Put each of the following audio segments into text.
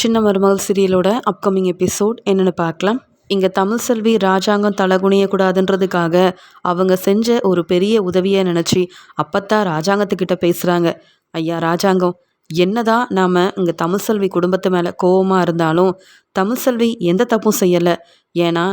சின்ன மருமகள் சீரியலோட upcoming episode என்னென்னு பார்க்கலாம். இங்கே தமிழ் செல்வி ராஜாங்கம் தலகுனியக்கூடாதுன்றதுக்காக அவங்க செஞ்ச ஒரு பெரிய உதவியை நினச்சி அப்பத்தான் ராஜாங்கத்துக்கிட்ட பேசுகிறாங்க ஐயா ராஜாங்கம் என்னதான் நாம் இங்கே தமிழ் செல்வி குடும்பத்து மேலே கோவமாக இருந்தாலும் தமிழ் செல்வி எந்த தப்பும் செய்யலை. ஏன்னா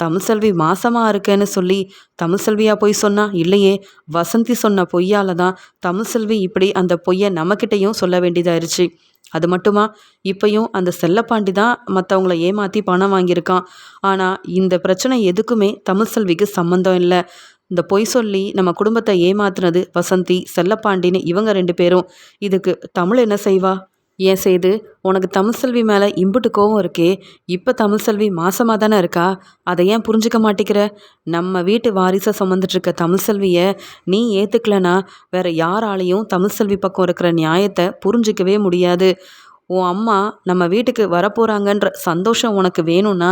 தமிழ் செல்வி மாசமாக இருக்கேன்னு சொல்லி தமிழ்செல்வியா பொய் சொன்னா இல்லையே வசந்தி சொன்ன பொய்யால தான் தமிழ் செல்வி இப்படி அந்த பொய்யை நம்மக்கிட்டையும் சொல்ல வேண்டியதாயிருச்சு. அது மட்டுமா? இப்பையும் அந்த செல்லப்பாண்டி தான் மற்றவங்கள ஏமாற்றி பணம் வாங்கியிருக்கான். ஆனால் இந்த பிரச்சனை எதுக்குமே தமிழ் செல்விக்கு சம்மந்தம் இல்லை. இந்த பொய் சொல்லி நம்ம குடும்பத்தை ஏமாத்துனது வசந்தி செல்லப்பாண்டின்னு இவங்க ரெண்டு பேரும். இதுக்கு தமிழ் என்ன செய்வா? ஏன் செய்து உனக்கு தமிழ் செல்வி மேலே இம்புட்டு கோவம் இருக்கே இப்போ தமிழ் செல்வி மாசமாக தானே இருக்கா? அதை ஏன் புரிஞ்சுக்க மாட்டேங்கிற? நம்ம வீட்டு வாரிசை சுமந்துட்டுருக்க தமிழ் செல்வியை நீ ஏற்றுக்கலனா வேற யாராலையும் தமிழ் செல்வி பக்கம் இருக்கிற நியாயத்தை புரிஞ்சிக்கவே முடியாது. உன் அம்மா நம்ம வீட்டுக்கு வரப்போகிறாங்கன்ற சந்தோஷம் உனக்கு வேணும்னா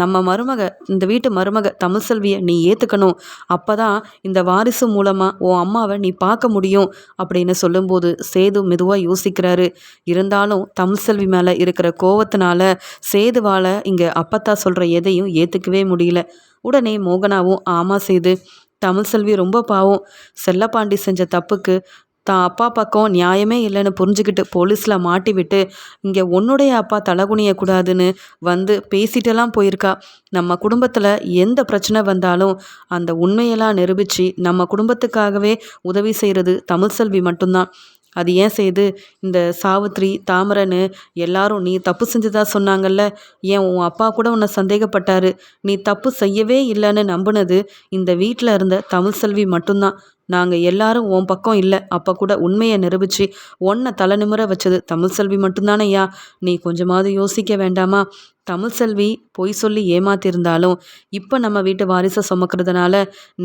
நம்ம மருமக இந்த வீட்டு மருமக தமிழ்செல்வியை நீ ஏற்றுக்கணும் அப்போ தான் இந்த வாரிசு மூலமாக உன் அம்மாவை நீ பார்க்க முடியும் அப்படின்னு சொல்லும்போது சேது மெதுவாக யோசிக்கிறாரு. இருந்தாலும் தமிழ்செல்வி மேலே இருக்கிற கோவத்தினால சேதுவால் இங்கே அப்பத்தா சொல்கிற எதையும் ஏற்றுக்கவே முடியல. உடனே மோகனாவும் ஆமாம் செய்து தமிழ் செல்வி ரொம்ப பாவம். செல்லப்பாண்டி செஞ்ச தப்புக்கு தான் அப்பா பக்கம் நியாயமே இல்லைன்னு புரிஞ்சுக்கிட்டு போலீஸில் மாட்டி விட்டு இங்கே உன்னுடைய அப்பா தலகுனியக்கூடாதுன்னு வந்து பேசிட்டெல்லாம் போயிருக்கா. நம்ம குடும்பத்தில் எந்த பிரச்சனை வந்தாலும் அந்த உண்மையெல்லாம் நிரூபித்து நம்ம குடும்பத்துக்காகவே உதவி செய்கிறது தமிழ் செல்வி மட்டும்தான். அது ஏன் செய்து? இந்த சாவித்ரி தாமரன்னு எல்லாரும் நீ தப்பு செஞ்சதா சொன்னாங்கல்ல? ஏன் உன் அப்பா கூட உன்னை சந்தேகப்பட்டாரு? நீ தப்பு செய்யவே இல்லைன்னு நம்பினது இந்த வீட்டில் இருந்த தமிழ் செல்வி மட்டும்தான். நாங்கள் எல்லாரும் உன் பக்கம் இல்லை. அப்போ கூட உண்மையை நிரூபித்து ஒன்றை தலை நிமிர வச்சது தமிழ் செல்வி மட்டும்தானையா நீ கொஞ்சமாவது யோசிக்க வேண்டாமா? தமிழ் செல்வி பொய் சொல்லி ஏமாத்திருந்தாலும் இப்போ நம்ம வீட்டு வாரிசை சுமக்கிறதுனால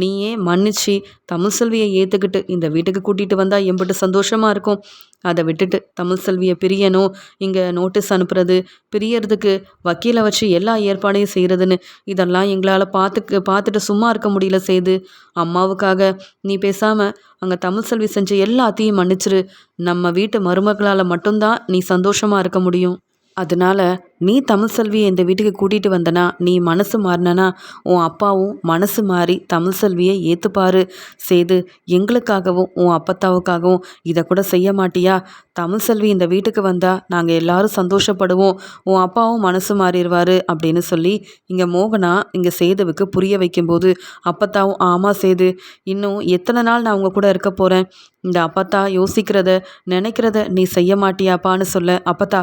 நீயே மன்னிச்சு தமிழ் செல்வியை ஏற்றுக்கிட்டு இந்த வீட்டுக்கு கூட்டிகிட்டு வந்தால் எம்பிட்டு சந்தோஷமாக இருக்கும். அதை விட்டுட்டு தமிழ் செல்வியை பிரியணும் இங்கே நோட்டீஸ் அனுப்புறது பிரியறதுக்கு வக்கீலை வச்சு எல்லா ஏற்பாடையும் செய்கிறதுன்னு இதெல்லாம் எங்களால் பார்த்துக்கு பார்த்துட்டு சும்மா இருக்க முடியல செய்து அம்மாவுக்காக நீ பேசாமல் அங்கே தமிழ் செல்வி செஞ்ச எல்லாத்தையும் மன்னிச்சிரு. நம்ம வீட்டு மருமகளால் மட்டும்தான் நீ சந்தோஷமாக இருக்க முடியும். அதனால நீ தமிழ் செல்வியை இந்த வீட்டுக்கு கூட்டிகிட்டு வந்தனா நீ மனசு மாறினனா உன் அப்பாவும் மனசு மாறி தமிழ் செல்வியை ஏற்றுப்பாரு செய்து எங்களுக்காகவும் உன் அப்பத்தாவுக்காகவும் இதை கூட செய்ய மாட்டியா? தமிழ் செல்வி இந்த வீட்டுக்கு வந்தால் நாங்கள் எல்லாரும் சந்தோஷப்படுவோம். உன் அப்பாவும் மனசு மாறிடுவார் அப்படின்னு சொல்லி இங்கே மோகனா இங்கே சேதுவுக்கு புரிய வைக்கும்போது அப்பத்தாவும் ஆமாம் சேது இன்னும் எத்தனை நாள் நான் உங்கள் கூட இருக்க போகிறேன் இந்த அப்பத்தா யோசிக்கிறத நினைக்கிறத நீ செய்ய மாட்டியாப்பான்னு சொல்ல அப்பத்தா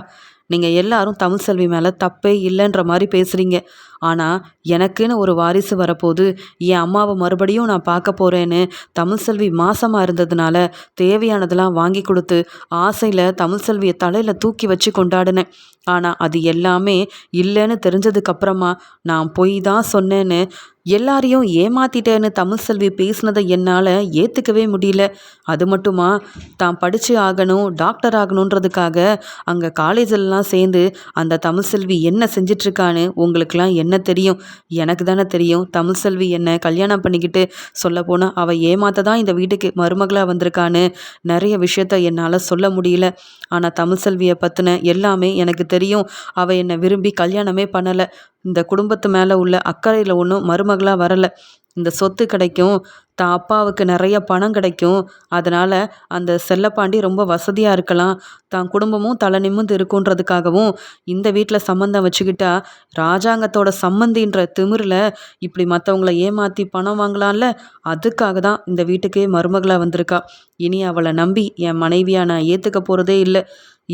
நீங்கள் எல்லாரும் தமிழ் செல்வி மேலே தப்பே இல்லைன்ற மாதிரி பேசுகிறீங்க ஆனால் எனக்குன்னு ஒரு வாரிசு வரப்போது என் அம்மாவை மறுபடியும் நான் பார்க்க போகிறேன்னு தமிழ் செல்வி மாசமாக இருந்ததுனால தேவையானதெல்லாம் வாங்கி கொடுத்து ஆசையில் தமிழ் செல்வியை தலையில் தூக்கி வச்சு கொண்டாடினேன். ஆனால் அது எல்லாமே இல்லைன்னு தெரிஞ்சதுக்கப்புறமா நான் பொய் தான் சொன்னேன்னு எல்லாரையும் ஏமாத்திட்டேன்னு தமிழ் செல்வி பேசினதை என்னால் ஏற்றுக்கவே முடியல. அது மட்டுமா தான் படித்து ஆகணும் டாக்டர் ஆகணுன்றதுக்காக அங்கே காலேஜெல்லாம் சேர்ந்து அந்த தமிழ்செல்வி என்ன செஞ்சிட்ருக்கான்னு உங்களுக்கெல்லாம் என்ன என்ன தெரியும்? எனக்கு தானே தெரியும். தமிழ் செல்வி என்ன கல்யாணம் பண்ணிக்கிட்டு சொல்ல போனால் அவள் ஏமாத்த தான் இந்த வீட்டுக்கு மருமகளாக வந்திருக்கான்னு நிறைய விஷயத்த என்னால் சொல்ல முடியல. ஆனால் தமிழ் செல்வியை பற்றின எல்லாமே எனக்கு தெரியும். அவள் என்னை விரும்பி கல்யாணமே பண்ணலை. இந்த குடும்பத்து மேலே உள்ள அக்கறையில் ஒன்றும் மருமகளாக வரலை. இந்த சொத்து கிடைக்கும். தான் அப்பாவுக்கு நிறைய பணம் கிடைக்கும். அதனால் அந்த செல்லப்பாண்டி ரொம்ப வசதியாக இருக்கலாம். தான் குடும்பமும் தலை நிமிந்து இருக்குன்றதுக்காகவும் இந்த வீட்டில் சம்மந்தம் வச்சுக்கிட்டா ராஜாங்கத்தோட சம்மந்தின்ற திமிரில் இப்படி மற்றவங்களை ஏமாற்றி பணம் வாங்கலாம்ல? அதுக்காக தான் இந்த வீட்டுக்கே மருமகளாக வந்திருக்கா. இனி அவளை நம்பி என் மனைவியாக நான் ஏற்றுக்க போகிறதே இல்லை.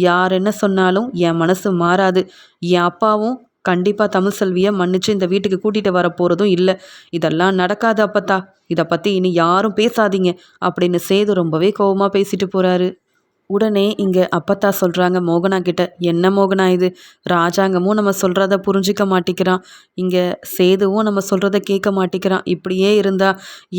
யார் என்ன சொன்னாலும் என் மனசு மாறாது. என் அப்பாவும் கண்டிப்பாக தமிழ் செல்வியை மன்னிச்சு இந்த வீட்டுக்கு கூட்டிகிட்டு வர போகிறதும் இல்லை. இதெல்லாம் நடக்காது அப்பத்தா. இதை பற்றி இனி யாரும் பேசாதீங்க. அப்படின்னு சேது ரொம்பவே கோபமாக பேசிட்டு போகிறாரு உடனே இங்கே அப்பத்தா சொல்கிறாங்க மோகனா கிட்ட. என்ன மோகனா இது? ராஜாங்கமும் நம்ம சொல்கிறத புரிஞ்சிக்க மாட்டேங்கிறான் இங்கே சேதுவும் நம்ம சொல்கிறத கேட்க மாட்டேங்கிறான் இப்படியே இருந்தா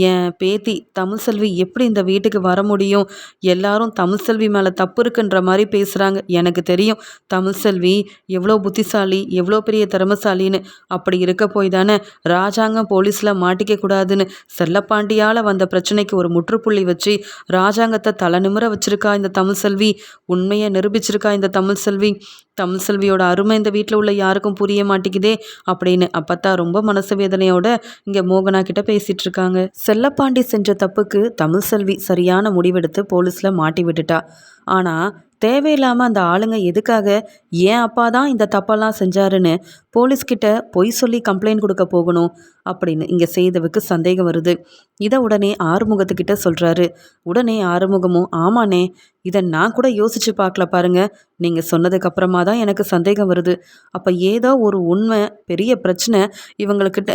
என் பேத்தி தமிழ் செல்வி எப்படி இந்த வீட்டுக்கு வர முடியும்? எல்லாரும் தமிழ் செல்வி மேலே தப்பு இருக்குன்ற மாதிரி பேசுகிறாங்க எனக்கு தெரியும் தமிழ் செல்வி எவ்வளோ புத்திசாலி எவ்வளோ பெரிய திறமசாலின்னு. அப்படி இருக்க போய் தானே ராஜாங்கம் போலீஸில் மாட்டிக்க கூடாதுன்னு செல்லப்பாண்டியால் வந்த பிரச்சனைக்கு ஒரு முற்றுப்புள்ளி வச்சு ராஜாங்கத்தை தலை நிமிர வச்சிருக்கா இந்த தமிழ் தமிழ் செல்வி. உண்மையை நிரூபிச்சிருக்கா இந்த தமிழ் செல்வி? தமிழ் செல்வியோட அருமை இந்த வீட்டில் உள்ள யாருக்கும் புரிய மாட்டேங்குதே அப்படின்னு அப்பத்தா ரொம்ப மனசு வேதனையோட இங்கே மோகனா கிட்ட பேசிட்டு இருக்காங்க. செல்லப்பாண்டி செஞ்ச தப்புக்கு தமிழ் செல்வி சரியான முடிவெடுத்து போலீஸில் மாட்டி விட்டுட்டா. ஆனால் தேவையில்லாமல் அந்த ஆளுங்க எதுக்காக ஏன் அப்பா தான் இந்த தப்பெல்லாம் செஞ்சாருன்னு போலீஸ்கிட்ட பொய் சொல்லி கம்ப்ளைண்ட் கொடுக்க போகணும் அப்படின்னு இங்கே செய்தவுக்கு சந்தேகம் வருது. இதை உடனே ஆறுமுகத்துக்கிட்ட சொல்கிறாரு உடனே ஆறுமுகமும் ஆமாண்ணே இதை நான் கூட யோசிச்சு பார்க்கல பாருங்க. நீங்கள் சொன்னதுக்கு அப்புறமா தான் எனக்கு சந்தேகம் வருது. அப்போ ஏதோ ஒரு உண்மை பெரிய பிரச்சனை இவங்களுக்கிட்ட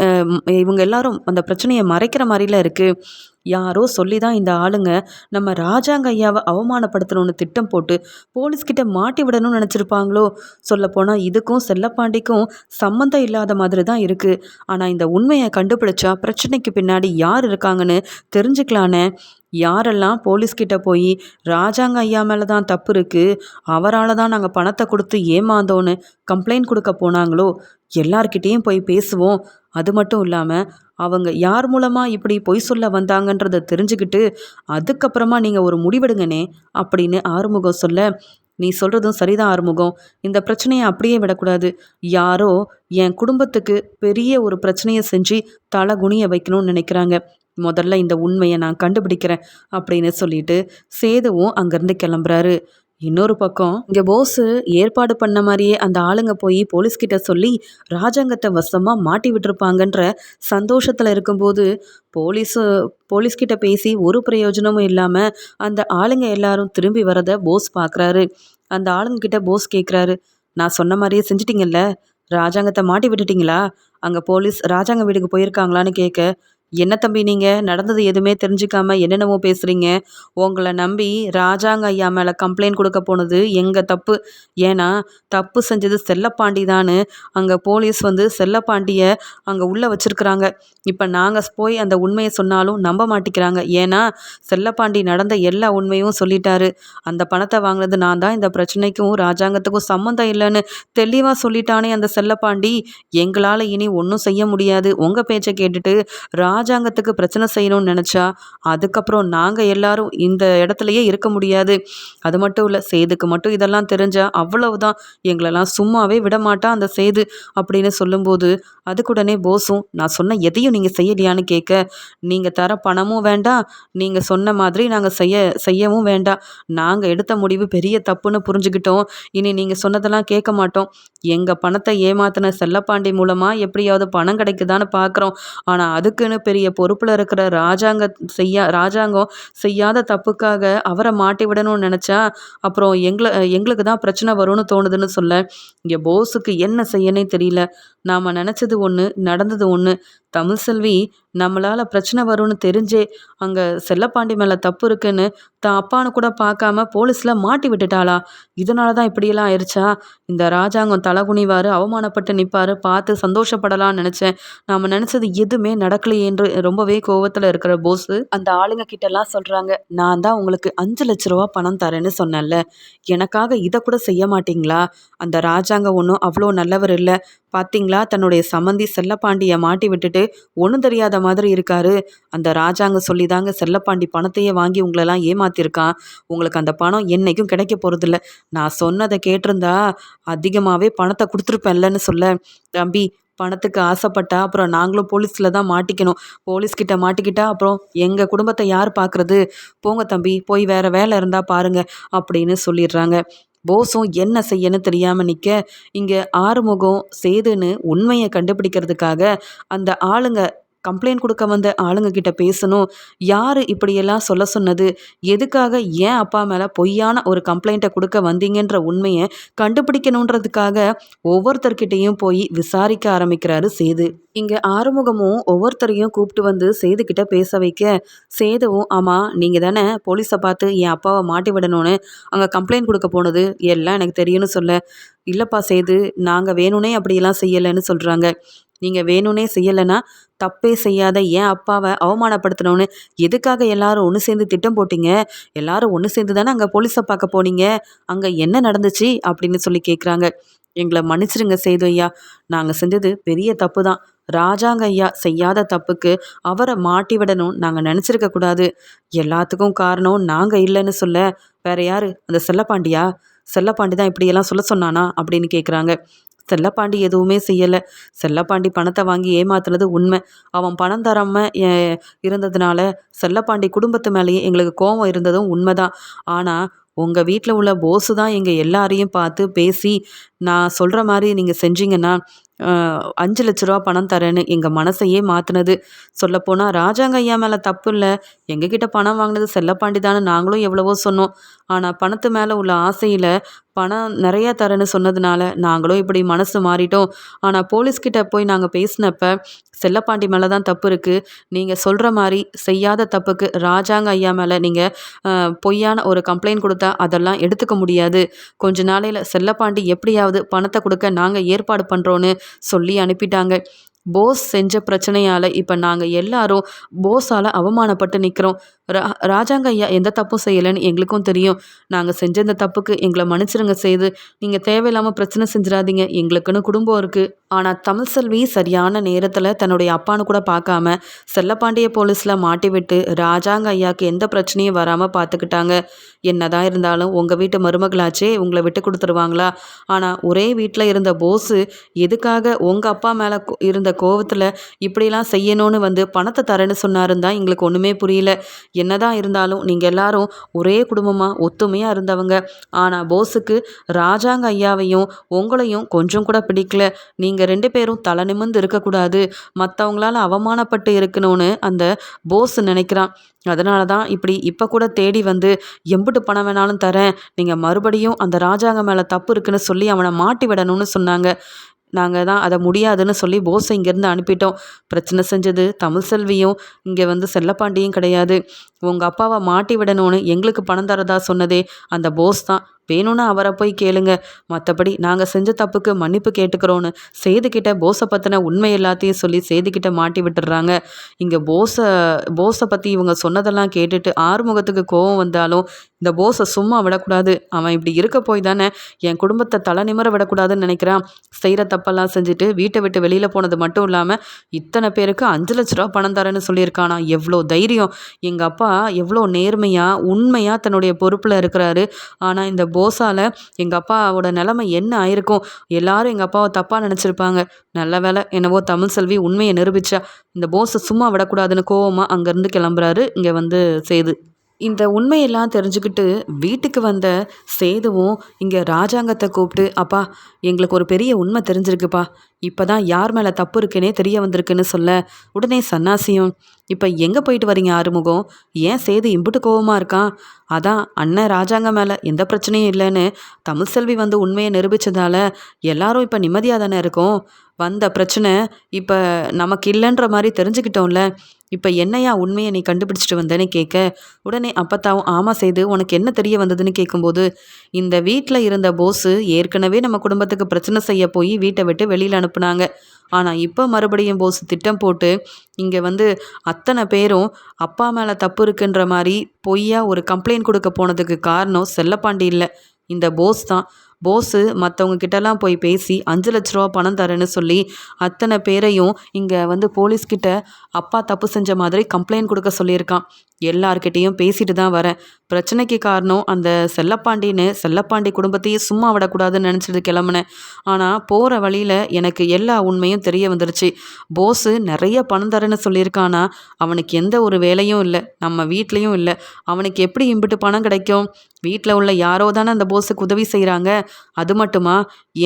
இவங்க எல்லாரும் அந்த பிரச்சனையை மறைக்கிற மாதிரிலாம் இருக்குது யாரோ சொல்லி தான் இந்த ஆளுங்க நம்ம ராஜாங்க ஐயாவை அவமானப்படுத்தணும்னு திட்டம் போட்டு போலீஸ்கிட்ட மாட்டி விடணும்னு நினச்சிருப்பாங்களோ? சொல்லப்போனால் இதுக்கும் செல்லப்பாண்டிக்கும் சம்மந்தம் இல்லாத மாதிரி தான் இருக்குது ஆனால் இந்த உண்மையை கண்டுபிடிச்சா பிரச்சனைக்கு பின்னாடி யார் இருக்காங்கன்னு தெரிஞ்சுக்கலானே. யாரெல்லாம் போலீஸ்கிட்ட போய் ராஜாங்க ஐயா மேலே தான் தப்பு இருக்குது அவரால் தான் நாங்கள் பணத்தை கொடுத்து ஏமாந்தோன்னு கம்ப்ளைண்ட் கொடுக்க போனாங்களோ எல்லார்கிட்டேயும் போய் பேசுவோம். அது மட்டும் இல்லாமல் அவங்க யார் மூலமாக இப்படி பொய் சொல்ல வந்தாங்கன்றத தெரிஞ்சுக்கிட்டு அதுக்கப்புறமா நீங்கள் ஒரு முடிவெடுங்கனே அப்படின்னு ஆறுமுகம் சொல்ல நீ சொல்கிறதும் சரிதான் ஆறுமுகம். இந்த பிரச்சனையை அப்படியே விடக்கூடாது. யாரோ என் குடும்பத்துக்கு பெரிய ஒரு பிரச்சனையை செஞ்சு தலை குனிய வைக்கணும்னு நினைக்கிறாங்க. முதல்ல இந்த உண்மையை நான் கண்டுபிடிக்கிறேன் அப்படின்னு சொல்லிட்டு சேதுவும் அங்கேருந்து கிளம்புறாரு. இன்னொரு பக்கம் இங்கே போஸு ஏற்பாடு பண்ண மாதிரியே அந்த ஆளுங்க போய் போலீஸ்கிட்ட சொல்லி ராஜாங்கத்தை வசமாக மாட்டி விட்டுருப்பாங்கன்ற சந்தோஷத்தில் இருக்கும்போது போலீஸு போலீஸ்கிட்ட பேசி ஒரு பிரயோஜனமும் இல்லாமல் அந்த ஆளுங்க எல்லாரும் திரும்பி வரதை போஸ் பார்க்குறாரு அந்த ஆளுங்கக்கிட்ட போஸ் கேட்குறாரு நான் சொன்ன மாதிரியே செஞ்சிட்டிங்கல்ல? ராஜாங்கத்தை மாட்டி விட்டுட்டிங்களா? அங்கே போலீஸ் ராஜாங்க வீட்டுக்கு போயிருக்காங்களான்னு கேட்க என்ன தம்பி நீங்கள் நடந்தது எதுவுமே தெரிஞ்சுக்காம என்னென்னமோ பேசுகிறீங்க உங்களை நம்பி ராஜாங்க ஐயா மேலே கம்ப்ளைண்ட் கொடுக்க போனது எங்கள் தப்பு? ஏன்னா தப்பு செஞ்சது செல்லப்பாண்டி தான்னு அங்கே போலீஸ் வந்து செல்லப்பாண்டியை அங்கே உள்ளே வச்சுருக்குறாங்க. இப்போ நாங்கள் போய் அந்த உண்மையை சொன்னாலும் நம்ப மாட்டேங்கிறாங்க ஏன்னா செல்லப்பாண்டி நடந்த எல்லா உண்மையும் சொல்லிட்டாரு. அந்த பணத்தை வாங்கினது நான் தான். இந்த பிரச்சனைக்கும் ராஜாங்கத்துக்கும் சம்மந்தம் இல்லைன்னு தெளிவாக சொல்லிட்டானே அந்த செல்லப்பாண்டி. எங்களால் இனி ஒன்றும் செய்ய முடியாது. உங்கள் பேச்சை கேட்டுட்டு ரா ராஜாங்கத்துக்கு பிரச்சனை செய்யணும்னு நினச்சா அதுக்கப்புறம் நாங்கள் எல்லாரும் இந்த இடத்துலையே இருக்க முடியாது. அது மட்டும் இல்லை சேதுக்கு மட்டும் இதெல்லாம் தெரிஞ்சால் அவ்வளவுதான். எங்களெல்லாம் சும்மாவே விடமாட்டா அந்த சேது அப்படின்னு சொல்லும்போது அதுக்குடனே போஸும் நான் சொன்ன எதையும் நீங்கள் செய்யலையான்னு கேட்க நீங்கள் தர பணமும் வேண்டாம் நீங்கள் சொன்ன மாதிரி நாங்கள் செய்ய செய்யவும் வேண்டாம் நாங்கள் எடுத்த முடிவு பெரிய தப்புன்னு புரிஞ்சுக்கிட்டோம். இனி நீங்கள் சொன்னதெல்லாம் கேட்க மாட்டோம். எங்கள் பணத்தை ஏமாத்தின செல்லப்பாண்டி மூலமாக எப்படியாவது பணம் கிடைக்குதான்னு பார்க்குறோம் ஆனால் அதுக்குன்னு பெரிய பொறுப்பில் இருக்கிற ராஜாங்க செய்யா ராஜாங்கம் செய்யாத தப்புக்காக அவரை மாட்டி விடணும்னு நினச்சா அப்புறம் எங்களை எங்களுக்கு தான் பிரச்சனை வரும்னு தோணுதுன்னு சொல்ல இங்கே போஸுக்கு என்ன செய்யனே தெரியல. நாம் நினச்சது ஒன்று நடந்தது ஒன்று தமிழ்செல்வி நம்மளால் பிரச்சனை வரும்னு தெரிஞ்சே அங்கே செல்லப்பாண்டி மேலே தப்பு இருக்குன்னு தான் அப்பான்னு கூட பார்க்காம போலீஸில் மாட்டி விட்டுட்டாளா? இதனால தான் இப்படியெல்லாம் ஆயிடுச்சா இந்த ராஜாங்கம் தலகுனிவார் அவமானப்பட்டு நிற்பார் பார்த்து சந்தோஷப்படலாம்னு நினச்சேன். நாம் நினச்சது எதுவுமே நடக்கலையே என்று ரொம்பவே கோவத்தில் இருக்கிற போஸு. அந்த ஆளுங்க கிட்டலாம் சொல்கிறாங்க நான் தான் உங்களுக்கு அஞ்சு லட்ச ரூபா பணம் தரேன்னு சொன்னேன்ல. எனக்காக இதை கூட செய்ய மாட்டிங்களா? அந்த ராஜாங்கம் ஒன்றும் அவ்வளோ நல்லவர் இல்லை. பார்த்தீங்களா தன்னுடைய சம்மந்தி செல்லப்பாண்டியை மாட்டி விட்டுட்டு ஒன்றும் தெரியாத மாதிரி இருக்காரு. அந்த ராஜாங்க சொல்லி தாங்க செல்லப்பாண்டி பணத்தையே வாங்கி உங்களெல்லாம் ஏமாத்திருக்கான் உங்களுக்கு அந்த பணம் என்றைக்கும் கிடைக்க போகிறதில்ல நான் சொன்னதை கேட்டிருந்தா அதிகமாகவே பணத்தை கொடுத்துருப்பேன்லன்னு சொல்ல. தம்பி பணத்துக்கு ஆசைப்பட்டா அப்புறம் நாங்களும் போலீஸில் தான் மாட்டிக்கணும். போலீஸ்கிட்ட மாட்டிக்கிட்டா அப்புறம் எங்கள் குடும்பத்தை யார் பார்க்குறது போங்க தம்பி போய் வேறு வேலை இருந்தால் பாருங்கள் அப்படின்னு சொல்லிடுறாங்க. போஸும் என்ன செய்யன்னு தெரியாமல் நிற்க இங்கே ஆறுமுகம் சேதுன்னு உண்மையை கண்டுபிடிக்கிறதுக்காக அந்த ஆளுங்க கம்ப்ளைண்ட் கொடுக்க வந்த ஆளுங்க கிட்ட பேசணும். யார் இப்படியெல்லாம் சொல்ல சொன்னது? எதுக்காக ஏன் அப்பா மேலே பொய்யான ஒரு கம்ப்ளைண்ட்டை கொடுக்க வந்தீங்கன்ற உண்மையை கண்டுபிடிக்கணுன்றதுக்காக ஒவ்வொருத்தர்கிட்டையும் போய் விசாரிக்க ஆரம்பிக்கிறாரு சேது. இங்கே ஆறுமுகமும் ஒவ்வொருத்தரையும் கூப்பிட்டு வந்து சேது கிட்ட பேச வைக்க சேதுவும் ஆமாம் நீங்கள் தானே போலீஸை பார்த்து என் அப்பாவை மாட்டி விடணும்னு அங்கே கம்ப்ளைண்ட் கொடுக்க போனது? எல்லாம் எனக்கு தெரியும்னு சொல்ல. இல்லைப்பா சேது நாங்கள் வேணும்னே அப்படியெல்லாம் செய்யலைன்னு சொல்கிறாங்க நீங்கள் வேணும்னே செய்யலைன்னா தப்பே செய்யாத ஏன் அப்பாவை அவமானப்படுத்தணும்னு? எதுக்காக எல்லாரும் ஒன்று சேர்ந்து திட்டம் போட்டீங்க? எல்லாரும் ஒன்று சேர்ந்து தானே அங்கே போலீஸை பார்க்க போனீங்க? அங்கே என்ன நடந்துச்சு? அப்படின்னு சொல்லி கேட்குறாங்க எங்களை மன்னிச்சிருங்க செய்தோம் ஐயா. நாங்கள் செஞ்சது பெரிய தப்பு தான் ராஜாங்க ஐயா செய்யாத தப்புக்கு அவரை மாட்டி விடணும் நாங்கள் நினச்சிருக்க கூடாது. எல்லாத்துக்கும் காரணம் நாங்கள் இல்லைன்னு சொல்ல. வேற யாரு? அந்த செல்லப்பாண்டியா? செல்லப்பாண்டி தான் இப்படியெல்லாம் சொல்ல சொன்னானா? அப்படின்னு கேட்குறாங்க செல்லப்பாண்டி எதுவுமே செய்யலை. செல்லப்பாண்டி பணத்தை வாங்கி ஏமாத்துனது உண்மை. அவன் பணம் தராம இருந்ததுனால செல்லப்பாண்டி குடும்பத்து மேலேயே எங்களுக்கு கோபம் இருந்ததும் உண்மைதான். ஆனால் உங்கள் வீட்டில் உள்ள போஸு தான் எங்கள் எல்லாரையும் பார்த்து பேசி நான் சொல்கிற மாதிரி நீங்கள் செஞ்சீங்கன்னா அஞ்சு லட்ச ரூபா பணம் தரேன்னு எங்கள் மனசையே மாற்றினது சொல்லப்போனால் ராஜாங்க ஐயா மேலே தப்பு இல்லை. எங்ககிட்ட பணம் வாங்கினது செல்லப்பாண்டி தானே நாங்களும் எவ்வளவோ சொன்னோம். ஆனால் பணத்து மேலே உள்ள ஆசையில் பணம் நிறையா தரேன்னு சொன்னதுனால நாங்களும் இப்படி மனசு மாறிட்டோம். ஆனால் போலீஸ்கிட்ட போய் நாங்கள் பேசினப்ப செல்லப்பாண்டி மேலே தான் தப்பு இருக்குது நீங்கள் சொல்கிற மாதிரி செய்யாத தப்புக்கு ராஜாங்க ஐயா மேலே நீங்கள் பொய்யான ஒரு கம்ப்ளைண்ட் கொடுத்தா அதெல்லாம் எடுத்துக்க முடியாது. கொஞ்ச நாளையில் செல்லப்பாண்டி எப்படியாவது பணத்தை கொடுக்க நாங்கள் ஏற்பாடு பண்ணுறோன்னு சொல்லி அனுப்பிட்டாங்க. போஸ் செஞ்ச பிரச்சனையால் இப்போ நாங்கள் எல்லாரும் போஸால் அவமானப்பட்டு நிற்கிறோம் ரா ராஜாங்க ஐயா எந்த தப்பும் செய்யலைன்னு எங்களுக்கும் தெரியும். நாங்கள் செஞ்ச இந்த தப்புக்கு எங்களை மன்னிச்சிருங்க செய்து நீங்கள் தேவையில்லாமல் பிரச்சனை செஞ்சிடாதீங்க. எங்களுக்குன்னு குடும்பம் இருக்குது ஆனால் தமிழ் செல்வி சரியான நேரத்தில் தன்னுடைய அப்பான்னு கூட பார்க்காம செல்லப்பாண்டிய போலீஸில் மாட்டி விட்டு ராஜாங்க ஐயாவுக்கு எந்த பிரச்சனையும் வராமல் பார்த்துக்கிட்டாங்க என்னதான் இருந்தாலும் உங்கள் வீட்டு மருமகளாச்சே உங்களை விட்டு கொடுத்துருவாங்களா? ஆனால் ஒரே வீட்டில் இருந்த போஸு எதுக்காக உங்கள் அப்பா மேலே இருந்த கோவத்தில் இப்படிலாம் செய்யணும்னு வந்து பணத்தை தரேன்னு சொன்னாருன்னு தான் எங்களுக்கு ஒன்றுமே புரியல. என்னதான் இருந்தாலும் நீங்கள் எல்லாரும் ஒரே குடும்பமாக ஒத்துமையாக இருந்தவங்க. ஆனால் போஸுக்கு ராஜாங்க ஐயாவையும் உங்களையும் கொஞ்சம் கூட பிடிக்கல. நீங்கள் ரெண்டு பேரும் தலை நிமிர்ந்து இருக்கக்கூடாது. மற்றவங்களால அவமானப்பட்டு இருக்கணும்னு அந்த போஸ் நினைக்கிறான். அதனால தான் இப்படி இப்போ கூட தேடி வந்து எம்பிட்டு பணம் வேணாலும் தரேன். நீங்கள் மறுபடியும் அந்த ராஜாங்க மேலே தப்பு இருக்குன்னு சொல்லி அவனை மாட்டி விடணும்னு சொன்னாங்க. நாங்கள் தான் அதை முடியாதுன்னு சொல்லி போஸை இங்கேருந்து அனுப்பிட்டோம். பிரச்சனை செஞ்சது. தமிழ் செல்வியும் இங்கே வந்து செல்லப்பாண்டியும் கிடையாது. உங்கள் அப்பாவை மாட்டி விடணும்னு எங்களுக்கு பணம் தரதா சொன்னதே அந்த போஸ் தான். வேணும்னா அவரை போய் கேளுங்க. மற்றபடி நாங்கள் செஞ்ச தப்புக்கு மன்னிப்பு கேட்டுக்கிறோன்னு சேதுக்கிட்ட போஸை பற்றின உண்மை எல்லாத்தையும் சொல்லி சேதுக்கிட்ட மாட்டி விட்டுடுறாங்க இங்கே போஸை போஸை பற்றி இவங்க சொன்னதெல்லாம் கேட்டுட்டு ஆறுமுகத்துக்கு கோபம் வந்தாலும் இந்த போஸை சும்மா விடக்கூடாது. அவன் இப்படி இருக்க போய் தானே என் குடும்பத்தை தலை நிமிர விடக்கூடாதுன்னு நினைக்கிறான். செய்கிற தப்பெல்லாம் செஞ்சுட்டு வீட்டை விட்டு வெளியில் போனது மட்டும் இல்லாமல் இத்தனை பேருக்கு அஞ்சு லட்ச ரூபா பணம் தரேன்னு சொல்லியிருக்கானா? எவ்வளோ தைரியம். எங்கள் அப்பா எவ்வளோ நேர்மையாக உண்மையாக தன்னுடைய பொறுப்பில் இருக்கிறாரு. ஆனால் இந்த போஸால் எங்கள் அப்பாவோட நிலமை என்ன ஆயிருக்கும்? எல்லாரும் எங்கள் அப்பாவை தப்பாக நினச்சிருப்பாங்க. நல்ல வேலை என்னவோ தமிழ் செல்வி உண்மையை நிரூபிச்சா. இந்த போஸை சும்மா விடக்கூடாதுன்னு கோவமாக அங்கேருந்து கிளம்புறாரு. இங்கே வந்து செய்து இந்த உண்மையெல்லாம் தெரிஞ்சுக்கிட்டு வீட்டுக்கு வந்த சேதுவும் இங்கே ராஜாங்கத்தை கூப்பிட்டு அப்பா எங்களுக்கு ஒரு பெரிய உண்மை தெரிஞ்சிருக்குப்பா. இப்போ தான் யார் மேலே தப்பு இருக்குன்னே தெரிய வந்திருக்குன்னு சொல்ல உடனே சன்னாசியும் இப்போ எங்கே போயிட்டு வரீங்க ஆறுமுகம்? ஏன் சேது இம்புட்டு கோவமாக இருக்கான்? அதான் அண்ணன் ராஜாங்க மேலே எந்த பிரச்சனையும் இல்லைன்னு தமிழ் செல்வி வந்து உண்மையை நிரூபித்ததால எல்லாரும் இப்போ நிம்மதியாக தானே இருக்கும். வந்த பிரச்சனை இப்போ நமக்கு இல்லைன்ற மாதிரி தெரிஞ்சுக்கிட்டோம்ல. இப்போ என்னையா உண்மையை நீ கண்டுபிடிச்சிட்டு வந்தேன்னு கேட்க? உடனே அப்பத்தாவும் ஆமாம் செய்து உனக்கு என்ன தெரிய வந்ததுன்னு கேட்கும்போது இந்த வீட்டில் இருந்த போஸு ஏற்கனவே நம்ம குடும்பத்துக்கு பிரச்சனை செய்ய போய் வீட்டை விட்டு வெளியில் அனுப்புனாங்க. ஆனால் இப்போ மறுபடியும் போஸ் திட்டம் போட்டு இங்கே வந்து அத்தனை பேரும் அப்பா மேலே தப்பு இருக்குன்ற மாதிரி பொய்யா ஒரு கம்ப்ளைண்ட் கொடுக்க போனதுக்கு காரணம் செல்லப்பாண்டி இல்லை. இந்த போஸ் தான். போஸு மற்றவங்க கிட்டலாம் போய் பேசி அஞ்சு லட்ச ரூபா பணம் தரேன்னு சொல்லி அத்தனை பேரையும் இங்கே வந்து போலீஸ்கிட்ட அப்பா தப்பு செஞ்ச மாதிரி கம்ப்ளைண்ட் கொடுக்க சொல்லியிருக்கான். எல்லார்கிட்டேயும் பேசிட்டு தான் வரேன். பிரச்சனைக்கு காரணம் அந்த செல்லப்பாண்டின்னு செல்லப்பாண்டி குடும்பத்தையே சும்மா விடக்கூடாதுன்னு நினச்சிட்டு கிளம்புனேன். ஆனால் போகிற வழியில் எனக்கு எல்லா உண்மையும் தெரிய வந்துருச்சு. போஸு நிறைய பணம் தரேன்னு சொல்லியிருக்கானா அவனுக்கு எந்த ஒரு வேலையும் இல்லை. நம்ம வீட்லேயும் இல்லை. அவனுக்கு எப்படி இம்பிட்டு பணம் கிடைக்கும்? வீட்டில் உள்ள யாரோ தானே அந்த போஸுக்கு உதவி செய்கிறாங்க அது மட்டுமா?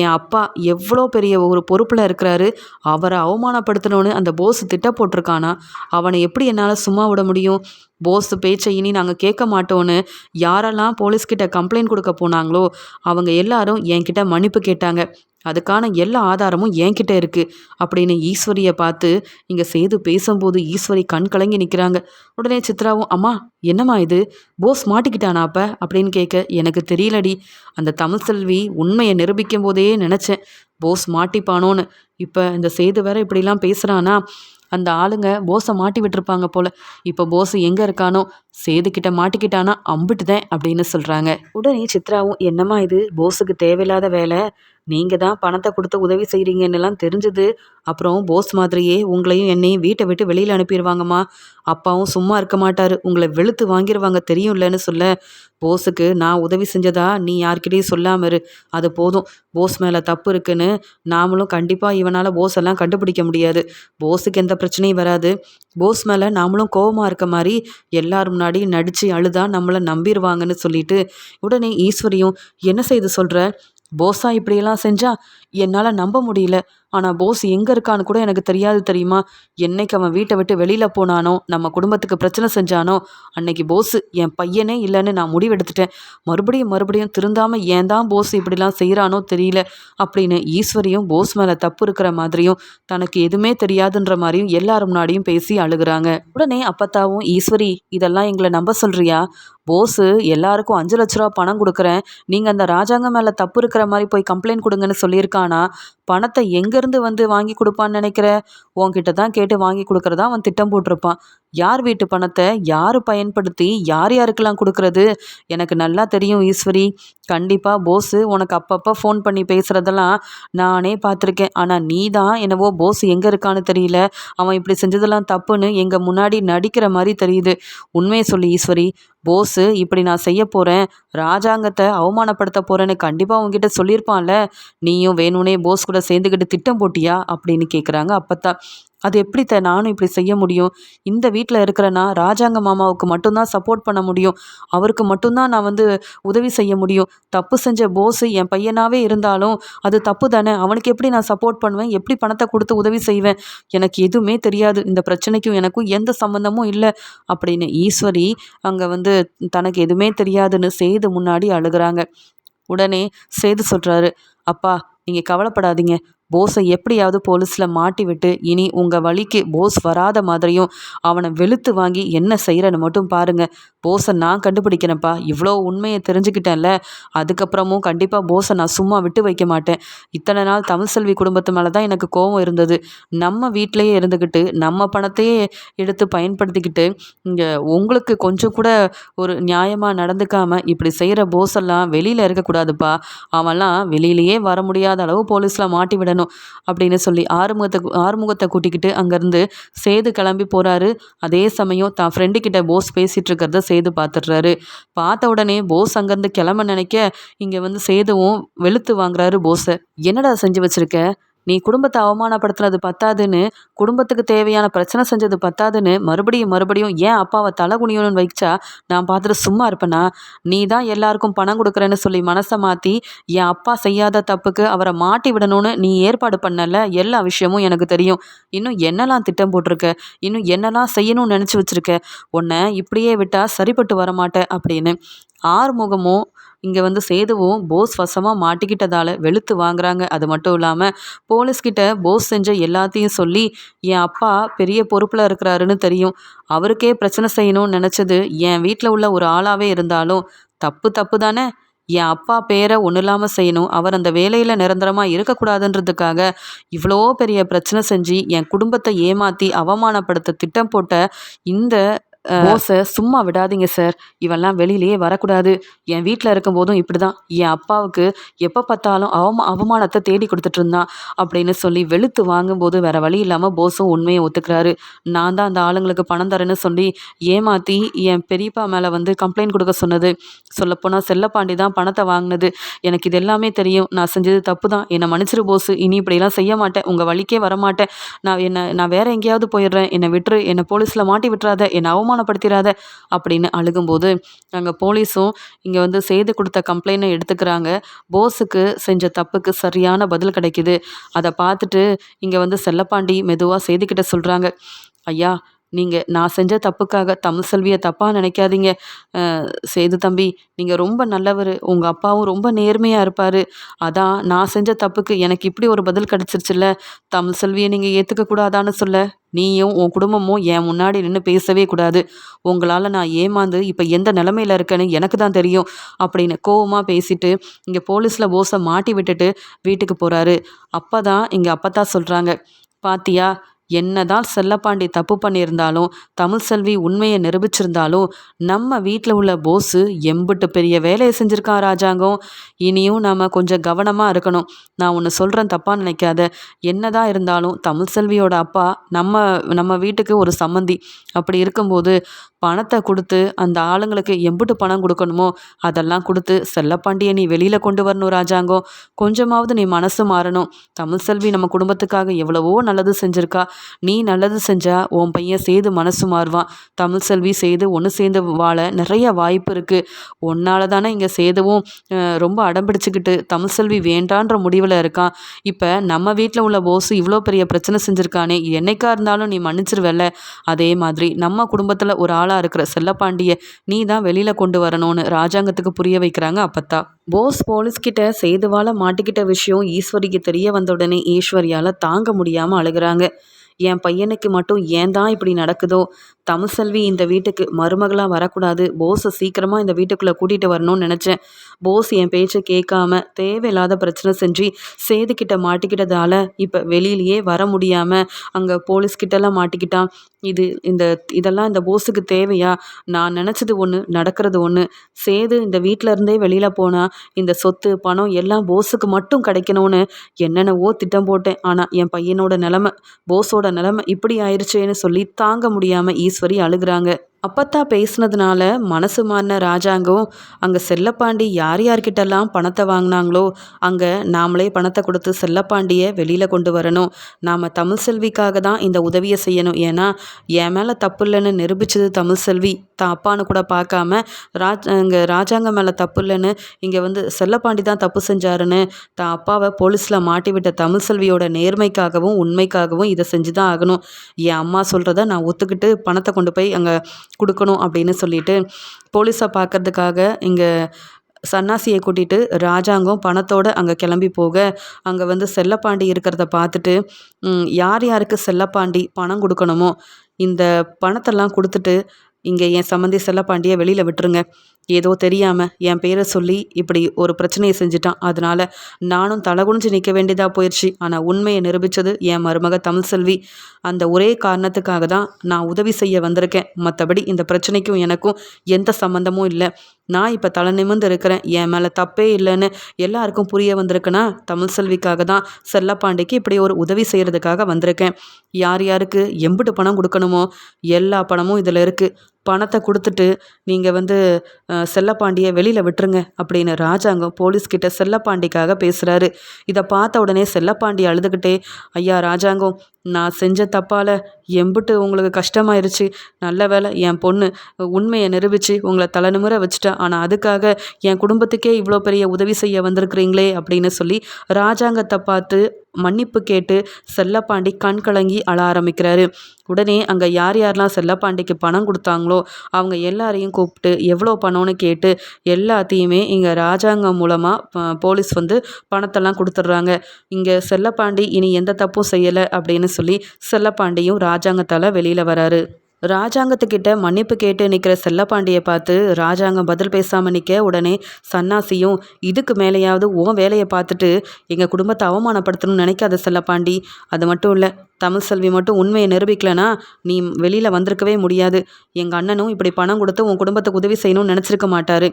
என் அப்பா எவ்வளோ பெரிய ஒரு பொறுப்பில் இருக்கிறாரு. அவரை அவமானப்படுத்தணும்னு அந்த போஸ் திட்ட போட்டிருக்கானா? அவனை எப்படி என்னால் சும்மா விட முடியும்? போஸ் பேச்சை இனி நாங்கள் கேட்க மாட்டோன்னு யாரெல்லாம் போலீஸ்கிட்ட கம்ப்ளைண்ட் கொடுக்க போனாங்களோ அவங்க எல்லாரும் என்கிட்ட மன்னிப்பு கேட்டாங்க. அதுக்கான எல்லா ஆதாரமும் என்கிட்ட இருக்குது அப்படின்னு ஈஸ்வரியை பார்த்து இங்கே சேது பேசும்போது ஈஸ்வரி கண் கலங்கி நிற்கிறாங்க உடனே சித்ராவும் அம்மா என்னம்மா இது? போஸ் மாட்டிக்கிட்டானா அப்ப? அப்படின்னு கேட்க எனக்கு தெரியலடி. அந்த தமிழ் செல்வி உண்மையை நிரூபிக்கும் போதே நினச்சேன். போஸ் மாட்டிப்பானோன்னு. இப்போ இந்த சேது வேற இப்படிலாம் பேசுகிறானா அந்த ஆளுங்க போஸை மாட்டி விட்டுருப்பாங்க போல. இப்போ போஸ் எங்கே இருக்கானோ? சேதுக்கிட்ட மாட்டிக்கிட்டானா? அம்பிட்டுதேன் அப்படின்னு சொல்கிறாங்க உடனே சித்ராவும் என்னம்மா இது? போஸுக்கு தேவையில்லாத வேலை. நீங்கள் தான் பணத்தை கொடுத்து உதவி செய்கிறீங்கன்னெல்லாம் தெரிஞ்சது. அப்புறம் போஸ் மாதிரியே உங்களையும் என்னையும் வீட்டை விட்டு வெளியில் அனுப்பிடுவாங்கம்மா அப்பாவும் சும்மா இருக்க மாட்டார். உங்களை வெளுத்து வாங்கிடுவாங்க தெரியும் இல்லைன்னு சொல்ல. போஸுக்கு நான் உதவி செஞ்சதா நீ யார்கிட்டையும் சொல்லாம இரு. அது போதும். போஸ் மேலே தப்பு இருக்குன்னு நாமளும் கண்டிப்பாக இவனால் போஸ் எல்லாம் கண்டுபிடிக்க முடியாது. போஸுக்கு எந்த பிரச்சனையும் வராது. போஸ் மேலே நாமளும் கோபமாக இருக்க மாதிரி எல்லார் முன்னாடி நடித்து அழுதா நம்மளை நம்பிடுவாங்கன்னு சொல்லிட்டு உடனே ஈஸ்வரியும் என்ன செய்து சொல்கிற போஸா இப்படியெல்லாம் செஞ்சா என்னால் நம்ப முடியல. ஆனால் போஸ் எங்கே இருக்கான்னு கூட எனக்கு தெரியாது தெரியுமா? என்னைக்கு அவன் வீட்டை விட்டு வெளியில் போனானோ நம்ம குடும்பத்துக்கு பிரச்சனை செஞ்சானோ அன்னைக்கு போஸ் என் பையனே இல்லைன்னு நான் முடிவெடுத்துட்டேன். மறுபடியும் மறுபடியும் திருந்தாமல் ஏன் தான் போஸ் இப்படிலாம் செய்கிறானோ தெரியல அப்படின்னு ஈஸ்வரியும் போஸ் மேலே தப்பு இருக்கிற மாதிரியும் தனக்கு எதுவுமே தெரியாதுன்ற மாதிரியும் எல்லாரும் முன்னாடியும் பேசி அழுகுறாங்க. உடனே அப்பத்தாவும் ஈஸ்வரி இதெல்லாம் எங்களை நம்ப சொல்றியா? போஸு எல்லாருக்கும் அஞ்சு லட்ச ரூபா பணம் கொடுக்குறேன். நீங்கள் அந்த ராஜாங்க மேலே தப்பு இருக்கிற மாதிரி போய் கம்ப்ளைண்ட் கொடுங்கன்னு சொல்லியிருக்கான் பணத்தை எங்கேருந்து வந்து வாங்கி கொடுப்பான்னு நினைக்கிற? உன்கிட்ட தான் கேட்டு வாங்கி கொடுக்குறதா அவன் திட்டம் போட்டிருப்பான். யார் வீட்டு பணத்தை யார் பயன்படுத்தி யார் யாருக்கெல்லாம் கொடுக்கறது? எனக்கு நல்லா தெரியும் ஈஸ்வரி. கண்டிப்பாக போஸு உனக்கு அப்பப்போ ஃபோன் பண்ணி பேசுகிறதெல்லாம் நானே பார்த்துருக்கேன். ஆனால் நீ தான் என்னவோ போஸ் எங்கே இருக்கான்னு தெரியல. அவன் இப்படி செஞ்சதெல்லாம் தப்புன்னு எங்கள் முன்னாடி நடிக்கிற மாதிரி தெரியுது. உண்மையை சொல்லி ஈஸ்வரி. போஸு இப்படி நான் செய்ய போகிறேன் ராஜாங்கத்தை அவமானப்படுத்த போகிறேன்னு கண்டிப்பாக உங்ககிட்ட சொல்லியிருப்பான்ல. நீயும் வேணும்னே போஸ் கூட சேர்ந்துக்கிட்டு திட்டம் போட்டியா? அப்படின்னு கேட்குறாங்க அப்பத்தா. அது எப்படி த நானும் இப்படி செய்ய முடியும்? இந்த வீட்டில் இருக்கிறனா ராஜாங்க மாமாவுக்கு மட்டும்தான் சப்போர்ட் பண்ண முடியும். அவருக்கு மட்டும்தான் நான் வந்து உதவி செய்ய முடியும். தப்பு செஞ்ச போஸு என் பையனாகவே இருந்தாலும் அது தப்பு தானே? அவனுக்கு எப்படி நான் சப்போர்ட் பண்ணுவேன்? எப்படி பணத்தை கொடுத்து உதவி செய்வேன்? எனக்கு எதுவுமே தெரியாது. இந்த பிரச்சனைக்கும் எனக்கும் எந்த சம்மந்தமும் இல்லை. அப்படின்னு ஈஸ்வரி அங்கே வந்து தனக்கு எதுவுமே தெரியாதுன்னு சேது முன்னாடி அழுகிறாங்க. உடனே சேது சொல்கிறாரு அப்பா நீங்கள் கவலைப்படாதீங்க. போஸை எப்படியாவது போலீஸில் மாட்டி விட்டு இனி உங்கள் வழிக்கு போஸ் வராத மாதிரியும் அவனை வெளுத்து வாங்கி என்ன செய்கிறன்னு மட்டும் பாருங்கள் போஸை நான் கண்டுபிடிக்கிறேன்ப்பா. இவ்வளோ உண்மையை தெரிஞ்சுக்கிட்டேன்ல. அதுக்கப்புறமும் கண்டிப்பாக போஸை நான் சும்மா விட்டு வைக்க மாட்டேன். இத்தனை நாள் தமிழ் செல்வி குடும்பத்து மேலே தான் எனக்கு கோபம் இருந்தது. நம்ம வீட்டிலையே இருந்துக்கிட்டு நம்ம பணத்தையே எடுத்து பயன்படுத்திக்கிட்டு இங்கே உங்களுக்கு கொஞ்சம் கூட ஒரு நியாயமாக நடந்துக்காமல் இப்படி செய்கிற போஸெல்லாம் வெளியில் இருக்கக்கூடாதுப்பா. அவன்லாம் வெளியிலேயே வர முடியாத அளவு போலீஸில் மாட்டி விடணும். அப்படின்னு சொல்லி ஆறுமுகத்தை ஆறுமுகத்தை கூட்டிக்கிட்டு அங்கேருந்து சேது கிளம்பி போகிறாரு அதே சமயம் தான் ஃப்ரெண்டு கிட்ட போஸ் பேசிகிட்டு இருக்கிறத சேது பார்த்துடுறாரு பார்த்த உடனே போஸ் அங்கேருந்து கிளம்ப நினைக்க இங்கே வந்து சேதுவும் வெளுத்து வாங்குறாரு போஸை. என்னடா செஞ்சு வச்சுருக்க? நீ குடும்பத்தை அவமானப்படுத்துனது பத்தாதுன்னு குடும்பத்துக்கு தேவையான பிரச்சனை செஞ்சது பத்தாதுன்னு மறுபடியும் மறுபடியும் ஏன் அப்பாவை தலை குனியணும்னு வைச்சா நான் பார்த்துட்டு சும்மா இருப்பேனா? நீ தான் எல்லாருக்கும் பணம் கொடுக்குறேன்னு சொல்லி மனசை மாற்றி என் அப்பா செய்யாத தப்புக்கு அவரை மாட்டி விடணும்னு நீ ஏற்பாடு பண்ணல எல்லா விஷயமும் எனக்கு தெரியும். இன்னும் என்னெல்லாம் திட்டம் போட்டிருக்க? இன்னும் என்னெல்லாம் செய்யணும்னு நினச்சி வச்சுருக்க? உன்னை இப்படியே விட்டால் சரிப்பட்டு வரமாட்டேன் அப்படின்னு ஆறுமுகமும் இங்கே வந்து சேதுவும் போஸ் வசமாக மாட்டிக்கிட்டதால் வெளுத்து வாங்குறாங்க. அது மட்டும் இல்லாமல் போலீஸ்கிட்ட போஸ் செஞ்ச எல்லாத்தையும் சொல்லி என் அப்பா பெரிய பொறுப்பில் இருக்கிறாருன்னு தெரியும். அவருக்கே பிரச்சனை செய்யணும்னு நினச்சது என் வீட்டில் உள்ள ஒரு ஆளாகவே இருந்தாலும் தப்பு தப்பு தானே. என் அப்பா பேரை ஒன்றும் இல்லாமல் செய்யணும். அவர் அந்த வேலையில் நிரந்தரமாக இருக்கக்கூடாதுன்றதுக்காக இவ்வளோ பெரிய பிரச்சனை செஞ்சு என் குடும்பத்தை ஏமாற்றி அவமானப்படுத்த திட்டம் போட்ட இந்த போஸை சும்மா விடாதீங்க சார் இவெல்லாம் வெளியிலேயே வரக்கூடாது. என் வீட்டில் இருக்கும்போதும் இப்படி தான் என் அப்பாவுக்கு எப்போ பார்த்தாலும் அவமா அவமானத்தை தேடி கொடுத்துட்டு இருந்தான் அப்படின்னு சொல்லி வெளுத்து வாங்கும்போது வேற வழி இல்லாமல் போஸும் உண்மையை ஒத்துக்கிறாரு. நான் தான் அந்த ஆளுங்களுக்கு பணம் தரேன்னு சொல்லி ஏமாற்றி என் பெரியப்பா மேலே வந்து கம்ப்ளைண்ட் கொடுக்க சொன்னது. சொல்லப்போனால் செல்லப்பாண்டி தான் பணத்தை வாங்கினது. எனக்கு இது எல்லாமே தெரியும். நான் செஞ்சது தப்பு தான் என்னை மன்னிச்சிரு போஸு இனி இப்படிலாம் செய்ய மாட்டேன். உங்கள் வழிக்கே வரமாட்டேன். நான் என்னை நான் வேற எங்கேயாவது போயிடுறேன். என்னை விட்டுரு. என்னை போலீஸில் மாட்டி விட்டுறாத. என்னை அவமானம் அவமானப்படுத்திடாத அப்படின்னு அழுகும்போது அங்கே போலீஸும் இங்கே வந்து செய்து கொடுத்த கம்ப்ளைண்ட்டை எடுத்துக்கிறாங்க. போஸுக்கு செஞ்ச தப்புக்கு சரியான பதில் கிடைக்குது. அதை பார்த்துட்டு இங்கே வந்து செல்லப்பாண்டி மெதுவாக செய்துக்கிட்ட சொல்கிறாங்க ஐயா நீங்கள் நான் செஞ்ச தப்புக்காக தமிழ் செல்வியை தப்பாக நினைக்காதீங்க. சேது தம்பி நீங்கள் ரொம்ப நல்லவர். உங்கள் அப்பாவும் ரொம்ப நேர்மையாக இருப்பார். அதான் நான் செஞ்ச தப்புக்கு எனக்கு இப்படி ஒரு பதில் கிடச்சிருச்சுல்ல. தமிழ் செல்வியை நீங்கள் ஏற்றுக்கக்கூடாதான்னு சொல்ல. நீயும் உன் குடும்பமும் என் முன்னாடி நின்று பேசவே கூடாது. உங்களால் நான் ஏமாந்து இப்போ எந்த நிலமையில இருக்கேன்னு எனக்கு தான் தெரியும் அப்படின்னு கோவமாக பேசிட்டு இங்கே போலீஸில் போஸை மாட்டி விட்டுட்டு வீட்டுக்கு போகிறாரு அப்போ தான் இங்கே அப்போ தான் சொல்கிறாங்க பாத்தியா என்னதான் செல்லப்பாண்டி தப்பு பண்ணியிருந்தாலும் தமிழ் செல்வி உண்மையை நிரூபிச்சிருந்தாலும் நம்ம வீட்டில் உள்ள போஸு எம்பிட்டு பெரிய வேலையை செஞ்சுருக்கான் ராஜாங்கம். இனியும் நாம் கொஞ்சம் கவனமாக இருக்கணும். நான் ஒன்று சொல்கிறேன் தப்பாக நினைக்காத. என்னதான் இருந்தாலும் தமிழ் செல்வியோட அப்பா நம்ம நம்ம வீட்டுக்கு ஒரு சம்மந்தி. அப்படி இருக்கும்போது பணத்தை கொடுத்து அந்த ஆளுங்களுக்கு எம்பிட்டு பணம் கொடுக்கணுமோ அதெல்லாம் கொடுத்து செல்லப்பாண்டியை நீ வெளியில் கொண்டு வரணும் ராஜாங்கம். கொஞ்சமாவது நீ மனசு மாறணும். தமிழ் செல்வி நம்ம குடும்பத்துக்காக எவ்வளவோ நல்லது செஞ்சுருக்கா. நீ நல்லது செஞ்சா உன் பையன் சேது மனசு மாறுவான். தமிழ் செல்வி சேது ஒன்று சேர்ந்து வாழ நிறைய வாய்ப்பு இருக்குது உன்னால தானே இங்கே சேதுவும் ரொம்ப அடம்பிடிச்சுக்கிட்டு தமிழ் செல்வி வேண்டான்ற முடிவில் இருக்கான். இப்போ நம்ம வீட்டில் உள்ள போஸு இவ்வளோ பெரிய பிரச்சனை செஞ்சுருக்கானே என்னைக்கா இருந்தாலும் நீ மன்னிச்சிருவல்ல. அதே மாதிரி நம்ம குடும்பத்தில் ஒரு ஆளாக இருக்கிற செல்லப்பாண்டிய நீ தான் வெளியில் கொண்டு வரணும்னு ராஜாங்கத்துக்கு புரிய வைக்கிறாங்க அப்பத்தா. போஸ் போலீஸ்கிட்ட சேதுவால் மாட்டிக்கிட்ட விஷயம் ஈஸ்வரிக்கு தெரிய வந்த உடனே ஈஸ்வரியால் தாங்க முடியாமல் அழுகிறாங்க. என் பையனுக்கு மட்டும் ஏன் தான் இப்படி நடக்குதோ? தமிழ்செல்வி இந்த வீட்டுக்கு மருமகளாக வரக்கூடாது. போஸை சீக்கிரமாக இந்த வீட்டுக்குள்ளே கூட்டிகிட்டு வரணும்னு நினச்சேன். போஸ் என் பேச்சை கேட்காம தேவையில்லாத பிரச்சனை செஞ்சு சேதுக்கிட்ட மாட்டிக்கிட்டதால இப்போ வெளியிலேயே வர முடியாமல் அங்கே போலீஸ்கிட்டலாம் மாட்டிக்கிட்டான். இது இந்த இதெல்லாம் இந்த போஸுக்கு தேவையா? நான் நினச்சது ஒன்று நடக்கிறது ஒன்று சேது இந்த வீட்டில் இருந்தே வெளியில் போனால் இந்த சொத்து பணம் எல்லாம் போஸுக்கு மட்டும் கிடைக்கணும்னு என்னென்னவோ திட்டம் போட்டேன். ஆனால் என் பையனோட நிலமை போஸோட நிலமை இப்படி ஆயிடுச்சேன்னு சொல்லி தாங்க முடியாமல் ஈஸ் ராஜேஸ்வரி அழுகிறாங்க. அப்பத்தா பேசுனதுனால மனசு மாறின ராஜாங்கம் அங்கே செல்லப்பாண்டி யார் யார்கிட்டலாம் பணத்தை வாங்கினாங்களோ அங்கே நாமளே பணத்தை கொடுத்து செல்லப்பாண்டியை வெளியில் கொண்டு வரணும். நாம் தமிழ் செல்விக்காக தான் இந்த உதவியை செய்யணும். ஏன்னா என் மேலே தப்பு இல்லைன்னு நிரூபித்தது தமிழ் செல்வி. தான் அப்பான்னு கூட பார்க்காம ராஜ் இங்கே ராஜாங்கம் மேலே தப்பு இல்லைன்னு இங்கே வந்து செல்லப்பாண்டி தான் தப்பு செஞ்சாருன்னு தான் அப்பாவை போலீஸில் மாட்டி விட்ட தமிழ் செல்வியோட நேர்மைக்காகவும் உண்மைக்காகவும் இதை செஞ்சு தான் ஆகணும். என் அம்மா சொல்கிறத நான் ஒத்துக்கிட்டு பணத்தை கொண்டு போய் அங்கே கொடுக்கணும் அப்படின்னு சொல்லிட்டு போலீஸை பார்க்கறதுக்காக இங்கே சன்னாசியை கூட்டிகிட்டு ராஜாங்கம் பணத்தோடு அங்கே கிளம்பி போக அங்கே வந்து செல்லப்பாண்டி இருக்கிறத பார்த்துட்டு யார் யாருக்கு செல்லப்பாண்டி பணம் கொடுக்கணுமோ இந்த பணத்தெல்லாம் கொடுத்துட்டு இங்கே என் சம்மந்தி செல்லப்பாண்டியை வெளியில் விட்டுருங்க. ஏதோ தெரியாமல் என் பேரை சொல்லி இப்படி ஒரு பிரச்சனையை செஞ்சுட்டான். அதனால் நானும் தலைகுனிஞ்சு நிற்க வேண்டியதாக போயிடுச்சு ஆனால் உண்மையை நிரூபித்தது என் மருமக தமிழ் செல்வி அந்த ஒரே காரணத்துக்காக தான் நான் உதவி செய்ய வந்திருக்கேன். மற்றபடி இந்த பிரச்சனைக்கும் எனக்கும் எந்த சம்மந்தமும் இல்லை. நான் இப்போ தலை நிமிர்ந்து இருக்கிறேன். என் மேலே தப்பே இல்லைன்னு எல்லாருக்கும் புரிய வந்திருக்குன்னா தமிழ் செல்விக்காக தான் செல்லப்பாண்டிக்கு இப்படி ஒரு உதவி செய்கிறதுக்காக வந்திருக்கேன். யார் யாருக்கு எம்பிட்டு பணம் கொடுக்கணுமோ எல்லா பணமும் இதில் இருக்குது பணத்தை கொடுத்துட்டு நீங்கள் வந்து செல்லப்பாண்டியை வெளியில் விட்டுருங்க அப்படின்னு ராஜாங்கம் போலீஸ்கிட்ட செல்லப்பாண்டிக்காக பேசுகிறாரு இதை பார்த்த உடனே செல்லப்பாண்டி அழுதுகிட்டே ஐயா ராஜாங்கம் நான் செஞ்ச தப்பால் எம்பிட்டு உங்களுக்கு கஷ்டமாயிருச்சு நல்ல வேலை என் பொண்ணு உண்மையை நிரூபித்து உங்களை தலைநிமுறை வச்சுட்டா ஆனால் அதுக்காக என் குடும்பத்துக்கே இவ்வளோ பெரிய உதவி செய்ய வந்திருக்கிறீங்களே அப்படின்னு சொல்லி ராஜாங்கத்தை பார்த்து மன்னிப்பு கேட்டு செல்லப்பாண்டி கண் கலங்கி அழ ஆரம்பிக்கிறாரு. உடனே அங்கே யார் யாரெல்லாம் செல்லப்பாண்டிக்கு பணம் கொடுத்தாங்களோ அவங்க எல்லாரையும் கூப்பிட்டு எவ்வளோ பணம்னு கேட்டு எல்லாத்தையுமே இங்கே ராஜாங்கம் மூலமாக போலீஸ் வந்து பணத்தெல்லாம் கொடுத்துட்றாங்க. இங்கே செல்லப்பாண்டி இனி எந்த தப்பும் செய்யலை அப்படின்னு சொல்லி செல்லப்பாண்டியும் ராஜாங்கத்தால் வெளியில் வராரு. ராஜாங்கத்துக்கிட்ட மன்னிப்பு கேட்டு நிற்கிற செல்லப்பாண்டியை பார்த்து ராஜாங்கம் பதில் பேசாமல் நிற்க உடனே சன்னாசியும் இதுக்கு மேலேயாவது உன் வேலையை பார்த்துட்டு எங்கள் குடும்பத்தை அவமானப்படுத்தணும்னு நினைக்காத செல்லப்பாண்டி. அது மட்டும் இல்லை தமிழ் செல்வி மட்டும் உண்மையை நிரூபிக்கலனா நீ வெளியில் வந்திருக்கவே முடியாது. எங்கள் அண்ணனும் இப்படி பணம் கொடுத்து உன் குடும்பத்துக்கு உதவி செய்யணும்னு நினச்சிருக்க மாட்டார்.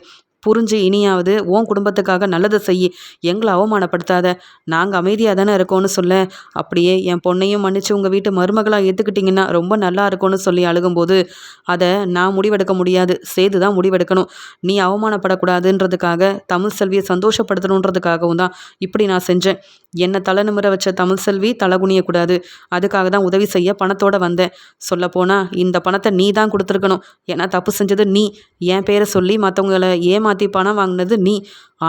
புரிஞ்சு இனியாவது உன் குடும்பத்துக்காக நல்லதை செய். எங்களை அவமானப்படுத்தாத. நாங்கள் அமைதியாக தானே இருக்கோம்னு சொல்ல. அப்படியே என் பொண்ணையும் மன்னிச்சு உங்கள் வீட்டு மருமகளாக ஏற்றுக்கிட்டிங்கன்னா ரொம்ப நல்லா இருக்கும்னு சொல்லி அழுகும்போது அதை நான் முடிவெடுக்க முடியாது. சேது தான் முடிவெடுக்கணும். நீ அவமானப்படக்கூடாதுன்றதுக்காக தமிழ் செல்வியை சந்தோஷப்படுத்தணுன்றதுக்காகவும் தான் இப்படி நான் செஞ்சேன். என்னை தலைநிமிர வச்ச தமிழ் செல்வி தலை குனியக்கூடாது. அதுக்காக தான் உதவி செய்ய பணத்தோடு வந்தேன். சொல்லப்போனால் இந்த பணத்தை நீ தான் கொடுத்துருக்கணும். ஏன்னா தப்பு செஞ்சது நீ. என் பேரை சொல்லி மற்றவங்களை ஏமாற்றி பணம் வாங்கினது நீ.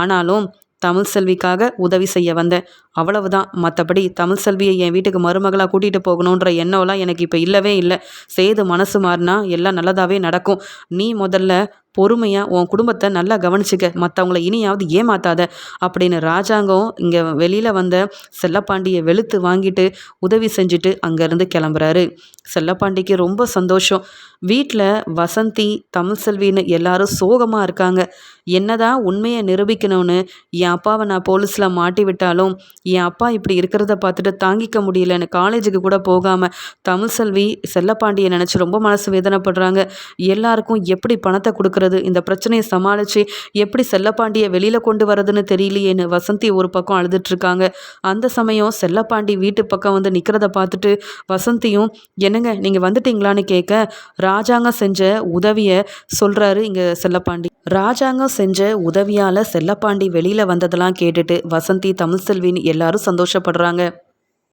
ஆனாலும் தமிழ் செல்விக்காக உதவி செய்ய வந்தேன். அவ்வளவுதான். மற்றபடி தமிழ் செல்வியை என் வீட்டுக்கு மருமகளாக கூட்டிகிட்டு போகணுன்ற எண்ணம்லாம் எனக்கு இப்போ இல்லவே இல்லை. சேது மனசு மாறினா எல்லாம் நல்லதாகவே நடக்கும். நீ முதல்ல பொறுமையாக உன் குடும்பத்தை நல்லா கவனிச்சுக்க. மற்றவங்கள இனியாவது ஏமாத்தாத. அப்படின்னு ராஜாங்கம் இங்கே வெளியில் வந்த செல்லப்பாண்டியை வெளுத்து வாங்கிட்டு உதவி செஞ்சுட்டு அங்கேருந்து கிளம்புறாரு. செல்லப்பாண்டிக்கு ரொம்ப சந்தோஷம். வீட்டில் வசந்தி தமிழ்செல்வின்னு எல்லாரும் சோகமாக இருக்காங்க. என்னதான் உண்மையை நிரூபிக்கணும்னு என் அப்பாவை நான் போலீஸில் மாட்டி விட்டாலும் என் அப்பா இப்படி இருக்கிறத பார்த்துட்டு தாங்கிக்க முடியலன்னு காலேஜுக்கு கூட போகாமல் தமிழ்செல்வி செல்லப்பாண்டியை நினச்சி ரொம்ப மனசு வேதனைப்படுறாங்க. எல்லாருக்கும் எப்படி பணத்தை கொடுக்குற இந்த பிரச்சனையை சமாளித்து எப்படி செல்லப்பாண்டியை வெளியில் கொண்டு வரதுன்னு தெரியலையேன்னு வசந்தி ஒரு பக்கம் அழுதுட்ருக்காங்க அந்த சமயம் செல்லப்பாண்டி வீட்டு பக்கம் வந்து நிற்கிறத பார்த்துட்டு வசந்தியும் என்னங்க நீங்கள் வந்துட்டீங்களான்னு கேட்க ராஜாங்கம் செஞ்ச உதவியை சொல்கிறாரு இங்கே செல்லப்பாண்டி. ராஜாங்கம் செஞ்ச உதவியால் செல்லப்பாண்டி வெளியில் வந்ததெல்லாம் கேட்டுட்டு வசந்தி தமிழ்செல்வின்னு எல்லாரும் சந்தோஷப்படுறாங்க.